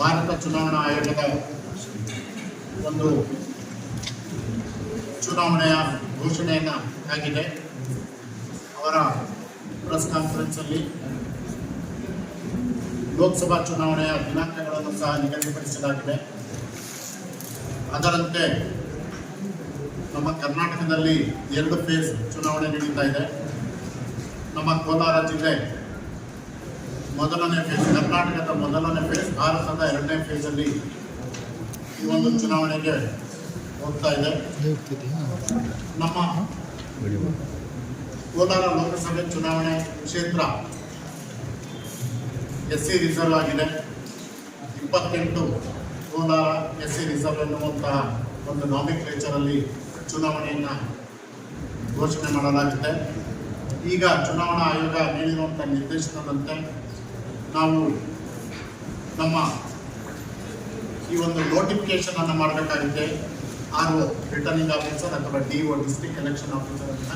ಭಾರತ ಚುನಾವಣಾ ಆಯೋಗದ ಒಂದು ಚುನಾವಣೆಯ ಘೋಷಣೆಯನ್ನು ಆಗಿದೆ. ಅವರ ಪ್ರೆಸ್ ಕಾನ್ಫರೆನ್ಸಲ್ಲಿ ಲೋಕಸಭಾ ಚುನಾವಣೆಯ ದಿನಾಂಕಗಳನ್ನು ಸಹ ನಿಗದಿಪಡಿಸಲಾಗಿದೆ. ಅದರಂತೆ ನಮ್ಮ ಕರ್ನಾಟಕದಲ್ಲಿ ಎರಡು ಫೇಸ್ ಚುನಾವಣೆ ನಡೀತಾ ಇದೆ. ನಮ್ಮ ಕೋಲಾರ ಜಿಲ್ಲೆ ಮೊದಲನೇ ಫೇಸ್ ಕರ್ನಾಟಕದ ಮೊದಲನೇ ಫೇಸ್ ಭಾರತದ ಎರಡನೇ ಫೇಸಲ್ಲಿ ಈ ಒಂದು ಚುನಾವಣೆಗೆ ಹೋಗ್ತಾ ಇದೆ. ನಮ್ಮ ಕೋಲಾರ ಲೋಕಸಭೆ ಚುನಾವಣೆ ಕ್ಷೇತ್ರ ಎಸ್ ಸಿ ರಿಸರ್ವ್ ಆಗಿದೆ. ಇಪ್ಪತ್ತೆಂಟು ಕೋಲಾರ ಎಸ್ ಸಿ ರಿಸರ್ವ್ ಎನ್ನುವಂತಹ ಒಂದು ನಾಮಿಕ್ಲೇಚರಲ್ಲಿ ಚುನಾವಣೆಯನ್ನು ಘೋಷಣೆ ಮಾಡಲಾಗಿದೆ ಈಗ ಚುನಾವಣಾ ಆಯೋಗ ನೀಡಿರುವಂಥ ನಿರ್ದೇಶನದಂತೆ ನಾವು ನಮ್ಮ ಈ ಒಂದು ನೋಟಿಫಿಕೇಶನ್ ಅನ್ನು ಮಾಡಬೇಕಾಗಿದೆ ಆರ್ ರಿಟರ್ನಿಂಗ್ ಆಫೀಸರ್ ಅಥವಾ D O district election officer ಅಂತ.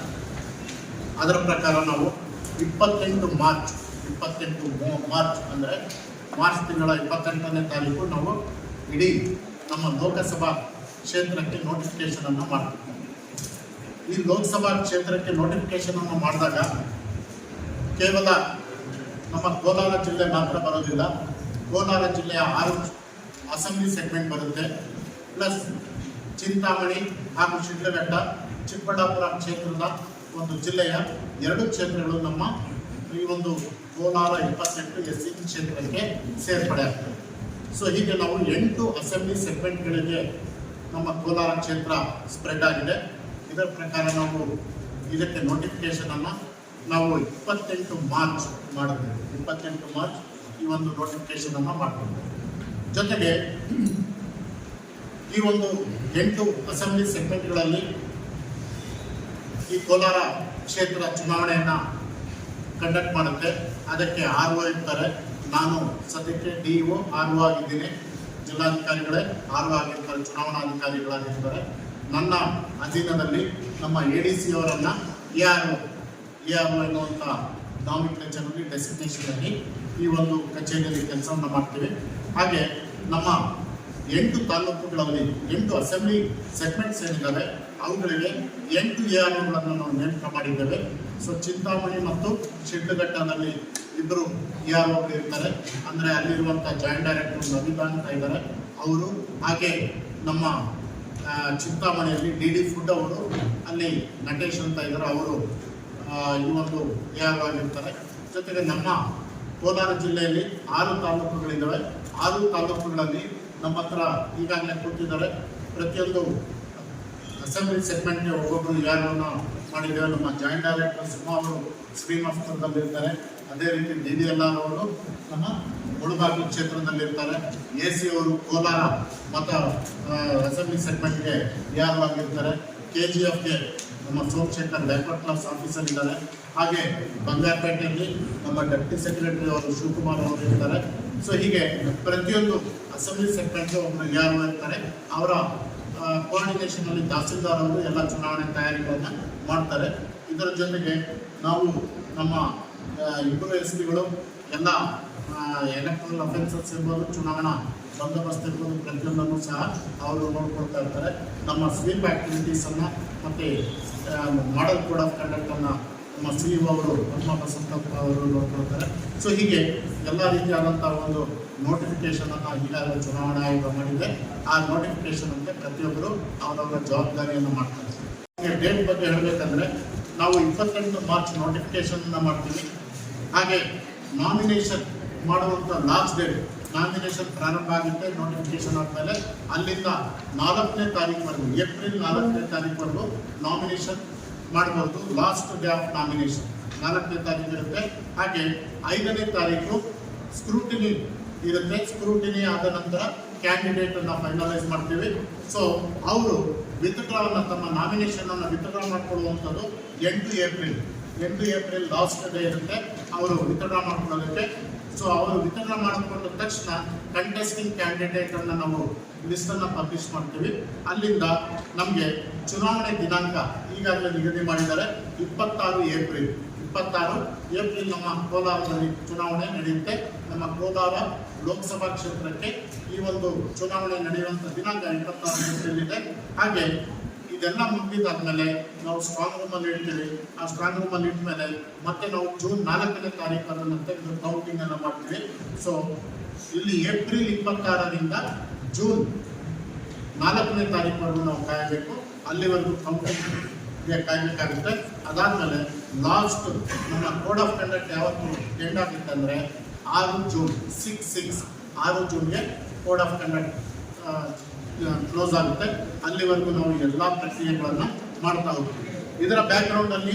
ಅದರ ಪ್ರಕಾರ ನಾವು ಇಪ್ಪತ್ತೆಂಟು ಮಾರ್ಚ್ ಇಪ್ಪತ್ತೆಂಟು ಮಾರ್ಚ್ ಅಂದರೆ ಮಾರ್ಚ್ ತಿಂಗಳ ಇಪ್ಪತ್ತೆಂಟನೇ ತಾರೀಕು ನಾವು ಇಡೀ ನಮ್ಮ ಲೋಕಸಭಾ ಕ್ಷೇತ್ರಕ್ಕೆ ನೋಟಿಫಿಕೇಶನ್ ಅನ್ನು ಮಾಡ್ತೀವಿ. ಈ ಲೋಕಸಭಾ ಕ್ಷೇತ್ರಕ್ಕೆ ನೋಟಿಫಿಕೇಶನ್ ಅನ್ನು ಮಾಡಿದಾಗ ಕೇವಲ ನಮ್ಮ ಕೋಲಾರ ಜಿಲ್ಲೆ ಮಾತ್ರ ಬರೋದಿಲ್ಲ. ಕೋಲಾರ ಜಿಲ್ಲೆಯ ಆರು ಅಸೆಂಬ್ಲಿ ಸೆಗ್ಮೆಂಟ್ ಬರುತ್ತೆ. ಪ್ಲಸ್ ಚಿಂತಾಮಣಿ ಹಾಗೂ ಶಿಡ್ಲಘಟ್ಟ, ಚಿಕ್ಕಬಳ್ಳಾಪುರ ಕ್ಷೇತ್ರದ ಒಂದು ಜಿಲ್ಲೆಯ ಎರಡು ಕ್ಷೇತ್ರಗಳು ನಮ್ಮ ಈ ಒಂದು ಕೋಲಾರ ಇಪ್ಪತ್ತೆಂಟು ಎಸ್ ಸಿ ಕ್ಷೇತ್ರಕ್ಕೆ ಸೇರ್ಪಡೆ ಆಗ್ತದೆ. ಸೊ ಹೀಗೆ ನಾವು ಎಂಟು ಅಸೆಂಬ್ಲಿ ಸೆಗ್ಮೆಂಟ್ಗಳಿಗೆ ನಮ್ಮ ಕೋಲಾರ ಕ್ಷೇತ್ರ ಸ್ಪ್ರೆಡ್ ಆಗಿದೆ. ಇದರ ಪ್ರಕಾರ ನಾವು ಇದಕ್ಕೆ ನೋಟಿಫಿಕೇಶನ್ ಅನ್ನು ನಾವು ಇಪ್ಪತ್ತೆಂಟು ಮಾರ್ಚ್ ಮಾಡಿದ್ವಿ ಇಪ್ಪತ್ತೆಂಟು ಮಾರ್ಚ್ ಈ ಒಂದು ನೋಟಿಫಿಕೇಶನ್ ಅನ್ನು ಮಾಡ್ತೀವಿ ಜೊತೆಗೆ ಈ ಒಂದು ಎಂಟು ಅಸೆಂಬ್ಲಿ ಸೆಗ್ಮೆಂಟ್ಗಳಲ್ಲಿ ಈ ಕೋಲಾರ ಕ್ಷೇತ್ರ ಚುನಾವಣೆಯನ್ನು ಕಂಡಕ್ಟ್ ಮಾಡುತ್ತೆ. ಅದಕ್ಕೆ ಆರ್ ಒ ಇರ್ತಾರೆ. ನಾನು ಸದ್ಯಕ್ಕೆ ಡಿ ಒ ಆರ್ ಒ ಆಗಿದ್ದೀನಿ. ಜಿಲ್ಲಾಧಿಕಾರಿಗಳೇ ಆರ್ ಒ ಆಗಿರ್ತಾರೆ, ಚುನಾವಣಾಧಿಕಾರಿಗಳಾಗಿರ್ತಾರೆ. ನನ್ನ ಅಧೀನದಲ್ಲಿ ನಮ್ಮ ಎ ಡಿ ಸಿ ಅವರನ್ನು A R O A R O ಎನ್ನುವಂಥ ನಾಮಿಕ್ಲೇಚರಲ್ಲಿ ಡೆಸಿಗ್ನೇಷನಲ್ಲಿ ಈ ಒಂದು ಕಚೇರಿಯಲ್ಲಿ ಕೆಲಸವನ್ನು ಮಾಡ್ತೀವಿ. ಹಾಗೆ ನಮ್ಮ ಎಂಟು ತಾಲೂಕುಗಳಲ್ಲಿ ಎಂಟು ಅಸೆಂಬ್ಲಿ ಸೆಗ್ಮೆಂಟ್ಸ್ ಏನಿದ್ದಾವೆ ಅವುಗಳಿಗೆ ಎಂಟು ಎ ಆರ್ ಒಗಳನ್ನು ನಾವು ನೇಮಕ ಮಾಡಿದ್ದೇವೆ. ಸೊ ಚಿಂತಾಮಣಿ ಮತ್ತು ಶಿಡ್ಲಘಟ್ಟದಲ್ಲಿ ಇಬ್ಬರು ಎ ಆರ್ ಒಗಳು ಇರ್ತಾರೆ. ಅಂದರೆ ಅಲ್ಲಿರುವಂಥ ಜಾಯಿಂಟ್ ಡೈರೆಕ್ಟರ್ ನವಿತಾ ಅಂತ ಇದ್ದಾರೆ ಅವರು ಹಾಗೆ ನಮ್ಮ ಚಿಂತಾಮಣಿಯಲ್ಲಿ ಡಿ ಡಿ ಫುಡ್ ಅವರು, ಅಲ್ಲಿ ನಟೇಶ್ ಅಂತ ಇದ್ದಾರೆ ಅವರು ಈ ಒಂದು ಜೊತೆಗೆ ನಮ್ಮ ಕೋಲಾರ ಜಿಲ್ಲೆಯಲ್ಲಿ ಆರು ತಾಲೂಕುಗಳಿದ್ದಾವೆ. ಆರು ತಾಲೂಕುಗಳಲ್ಲಿ ನಮ್ಮ ಹತ್ರ ಈಗಾಗಲೇ ಕೂತಿದ್ದಾರೆ ಪ್ರತಿಯೊಂದು ಅಸೆಂಬ್ಲಿ ಸೆಗ್ಮೆಂಟ್ಗೆ ಒಬ್ಬೊಬ್ಬರು ಯಾರನ್ನು ಮಾಡಿದ್ದೇವೆ ನಮ್ಮ ಜಾಯಿಂಟ್ ಡೈರೆಕ್ಟರ್ ಸುಮಾ ಅವರು ಸ್ಕ್ರೀನ್ ಆಫ್ಟರ್ದಲ್ಲಿ ಇರ್ತಾರೆ ಅದೇ ರೀತಿ ಡಿ ಅವರು ನಮ್ಮ ಮುಳುಬಾಗಿ ಕ್ಷೇತ್ರದಲ್ಲಿರ್ತಾರೆ. ಎ ಸಿ ಅವರು ಕೋಲಾರ ಮತ ಅಸೆಂಬ್ಲಿ ಸೆಗ್ಮೆಂಟ್ಗೆ ಯಾರು ಆಗಿರ್ತಾರೆ? ಕೆ ಜಿ ಎಫ್ಗೆ ನಮ್ಮ ಸೋಮಶೇಖರ್ ಬ್ಯಾಂಕ್ವರ್ಟ್ ಕ್ಲಾಸ್ ಆಫೀಸರ್ ಇದ್ದಾರೆ. ಹಾಗೆ ಬಂಗಾರಪೇಟೆಯಲ್ಲಿ ನಮ್ಮ ಡೆಪ್ಟಿ ಸೆಕ್ರೆಟರಿ ಅವರು ಶಿವಕುಮಾರ್ ಅವರು ಇರ್ತಾರೆ ಸೊ ಹೀಗೆ ಪ್ರತಿಯೊಂದು ಅಸೆಂಬ್ಲಿ ಸೆಕ್ರೆಟರಿ ಒಬ್ಬರು ಯಾರು ಇರ್ತಾರೆ, ಅವರ ಕೋಆರ್ಡಿನೇಷನ್ ಅಲ್ಲಿ ತಹಸೀಲ್ದಾರ್ ಅವರು ಎಲ್ಲ ಚುನಾವಣೆ ತಯಾರಿಗಳನ್ನು ಮಾಡ್ತಾರೆ. ಇದರ ಜೊತೆಗೆ ನಾವು ನಮ್ಮ ಇಬ್ಬರು ಎಸ್ ಪಿಗಳು ಎಲ್ಲ ಎಲೆಕ್ಟ್ರಲ್ ಅಫೆನ್ಸಸ್ ಇರ್ಬೋದು, ಚುನಾವಣಾ ಬಂದೋಬಸ್ತ್ ಇರ್ಬೋದು, ಪ್ರತಿಯೊಂದನ್ನು ಸಹ ಅವರು ನೋಡ್ಕೊಳ್ತಾ ಇರ್ತಾರೆ. ನಮ್ಮ ಸ್ವೀಪ್ ಆ್ಯಕ್ಟಿವಿಟೀಸನ್ನು ಮತ್ತು ಮಾಡಲ್ ಕೋಡ್ ಆಫ್ ಕಂಡಕ್ಟನ್ನು ನಮ್ಮ ಸಿ ಅವರು, ಪದ್ಮ ಬಸಂತಪ್ಪ ಅವರು ನೋಡ್ಕೊಳ್ತಾರೆ ಸೊ ಹೀಗೆ ಎಲ್ಲ ರೀತಿಯಾದಂಥ ಒಂದು ನೋಟಿಫಿಕೇಷನನ್ನು ಈಗಾಗಲೇ ಚುನಾವಣಾ ಆಯೋಗ ಮಾಡಿದೆ. ಆ ನೋಟಿಫಿಕೇಷನ್ ಅಂತ ಪ್ರತಿಯೊಬ್ಬರು ಅವರವರ ಜವಾಬ್ದಾರಿಯನ್ನು ಮಾಡ್ತಾರೆ. ಡೇಟ್ ಬಗ್ಗೆ ಹೇಳಬೇಕಂದ್ರೆ, ನಾವು ಇಪ್ಪತ್ತೆಂಟು ಮಾರ್ಚ್ ನೋಟಿಫಿಕೇಶನ್ ಮಾಡ್ತೀವಿ. ಹಾಗೆ ನಾಮಿನೇಷನ್ ಮಾಡುವಂಥ ಲಾಸ್ಟ್ ಡೇಟ್ ನಾಮಿನೇಷನ್ ಪ್ರಾರಂಭ ಆಗುತ್ತೆ ನೋಟಿಫಿಕೇಶನ್ ಆದಮೇಲೆ ಅಲ್ಲಿಂದ ನಾಲ್ಕನೇ ತಾರೀಕುವರೆಗೂ ಏಪ್ರಿಲ್ ನಾಲ್ಕನೇ ತಾರೀಕುವರೆಗೂ ನಾಮಿನೇಷನ್ ಮಾಡಬಹುದು ಲಾಸ್ಟ್ ಡೇ ಆಫ್ ನಾಮಿನೇಷನ್ ನಾಲ್ಕನೇ ತಾರೀಕು ಇರುತ್ತೆ. ಹಾಗೆ ಐದನೇ ತಾರೀಕು ಸ್ಕ್ರೂಟಿನಿ ಇರುತ್ತೆ. ಸ್ಕ್ರೂಟಿನಿ ಆದ ನಂತರ ಕ್ಯಾಂಡಿಡೇಟ್ ಅನ್ನ ಫೈನಲೈಸ್ ಮಾಡ್ತೀವಿ. ಸೊ ಅವರು ವಿತ್ಡ್ರಾವನ್ನು ತಮ್ಮ ನಾಮಿನೇಷನ್ ಅನ್ನ ವಿತ್ಡ್ರಾ ಮಾಡ್ಕೊಳ್ಳುವಂಥದ್ದು ಎಂಟು ಏಪ್ರಿಲ್. ಎಂಟು ಏಪ್ರಿಲ್ ಲಾಸ್ಟ್ ಡೇ ಇರುತ್ತೆ. ಅವರು ವಿತ್ಡ್ರಾ ಮಾಡ್ಕೊಳ್ಳೋದಕ್ಕೆ ಸೊ ಅವರು ವಿತರಣೆ ಮಾಡಿಕೊಂಡ ತಕ್ಷಣ ಕಂಟೆಸ್ಟಿಂಗ್ ಕ್ಯಾಂಡಿಡೇಟ್ ಅನ್ನ ನಾವು ಲಿಸ್ಟ್ ಅನ್ನ ಪಬ್ಲಿಷ್ ಮಾಡ್ತೀವಿ. ಅಲ್ಲಿಂದ ನಮಗೆ ಚುನಾವಣೆ ದಿನಾಂಕ ಈಗಾಗಲೇ ನಿಗದಿ ಮಾಡಿದ್ದಾರೆ. ಇಪ್ಪತ್ತಾರು ಏಪ್ರಿಲ್. ಇಪ್ಪತ್ತಾರು ಏಪ್ರಿಲ್ ನಮ್ಮ ಕೋಲಾರದಲ್ಲಿ ಚುನಾವಣೆ ನಡೆಯುತ್ತೆ. ನಮ್ಮ ಕೋಲಾರ ಲೋಕಸಭಾ ಕ್ಷೇತ್ರಕ್ಕೆ ಈ ಒಂದು ಚುನಾವಣೆ ನಡೆಯುವಂಥ ದಿನಾಂಕ ಇಪ್ಪತ್ತಾರು ಏಪ್ರಿಲ್ ಹಾಗೆ ಇದೆಲ್ಲ ಮುಗಿದಾದ್ಮೇಲೆ ನಾವು ಸ್ಟ್ರಾಂಗ್ ರೂಮಲ್ಲಿ ಇಡ್ತೀವಿ ಆ ಸ್ಟ್ರಾಂಗ್ ರೂಮಲ್ಲಿ ಇಟ್ಮೇಲೆ ಮತ್ತೆ ನಾವು ಜೂನ್ ನಾಲ್ಕನೇ ತಾರೀಕನ್ನು ಮತ್ತೆ ಕೌಂಟಿಂಗ್ ಅನ್ನು ಮಾಡ್ತೀವಿ. ಸೊ ಇಲ್ಲಿ ಏಪ್ರಿಲ್ ಇಪ್ಪತ್ತಾರರಿಂದ ಜೂನ್ ನಾಲ್ಕನೇ ತಾರೀಕುವರೆಗೂ ನಾವು ಕಾಯಬೇಕು. ಅಲ್ಲಿವರೆಗೂ ಕೌಂಟಿಂಗ್ ಕಾಯಬೇಕಾಗುತ್ತೆ. ಅದಾದಮೇಲೆ ಲಾಸ್ಟ್ ನಮ್ಮ ಕೋಡ್ ಆಫ್ ಕಂಡಕ್ಟ್ ಯಾವತ್ತು ಎಂಡ್ ಆಗುತ್ತೆ ಅಂದರೆ ಆರು ಜೂನ್ ಸಿಕ್ಸ್ ಸಿಕ್ಸ್ ಆರು ಜೂನ್ಗೆ ಕೋಡ್ ಆಫ್ ಕಂಡಕ್ಟ್ ಕ್ಲೋಸ್ ಆಗುತ್ತೆ. ಅಲ್ಲಿವರೆಗೂ ನಾವು ಎಲ್ಲ ಪ್ರಕ್ರಿಯೆಗಳನ್ನು ಮಾಡ್ತಾ ಹೋಗ್ತೀವಿ. ಇದರ ಬ್ಯಾಕ್ಗ್ರೌಂಡಲ್ಲಿ